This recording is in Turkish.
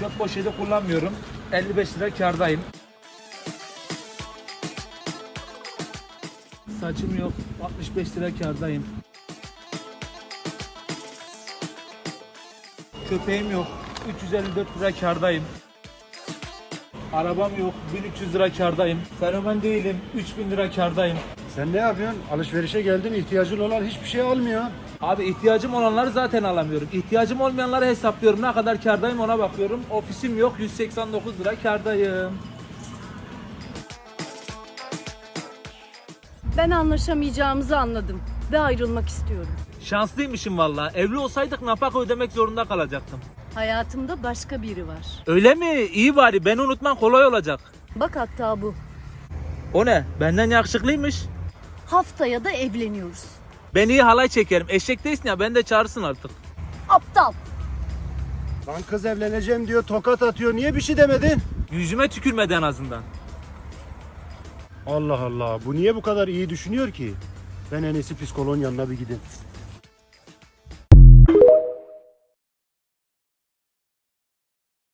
Çöp poşeti kullanmıyorum. 55 lira kardayım. Saçım yok. 65 lira kardayım. Köpeğim yok. 354 lira kardayım. Arabam yok. 1300 lira kardayım. Fenomen değilim. 3000 lira kardayım. Sen ne yapıyorsun? Alışverişe geldin ihtiyacın olan hiçbir şey almıyor. Abi ihtiyacım olanları zaten alamıyorum. İhtiyacım olmayanları hesaplıyorum. Ne kadar kardayım ona bakıyorum. Ofisim yok. 189 lira kardayım. Ben anlaşamayacağımızı anladım ve ayrılmak istiyorum. Şanslıymışım valla. Evli olsaydık nafaka ödemek zorunda kalacaktım. Hayatımda başka biri var. Öyle mi? İyi bari. Beni unutman kolay olacak. Bak hatta bu. O ne? Benden yakışıklıymış. Haftaya da evleniyoruz. Ben iyi halay çekerim. Eşek değilsin ya. Ben de çağırsın artık. Aptal. Lan kız evleneceğim diyor tokat atıyor. Niye bir şey demedin? Yüzüme tükürmedi en azından. Allah Allah bu niye bu kadar iyi düşünüyor ki? Ben en iyisi psikoloğun yanına bir gideyim.